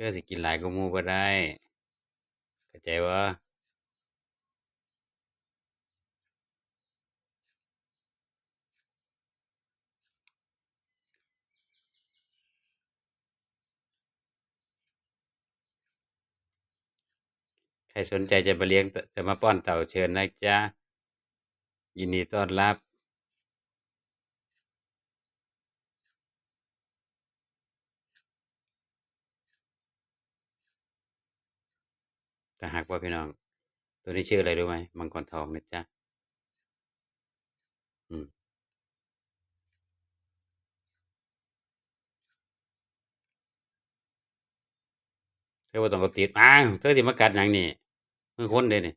ธอสิกินหลายกว่าหมู่บ่ได้เข้าใจบ่ใครสนใจจะมาเลี้ยงจะมาป้อนเต่าเชิญนะจ๊ะยินดีต้อนรับ แต่หากว่าพี่น้อง ตัวนี้ชื่ออะไรรู้ไหมมังกรทองนะจ๊ะอืมเธอบ่ต้องกติดอ้าวเธอสิมากัดหยังนี่มือคนเดะนี่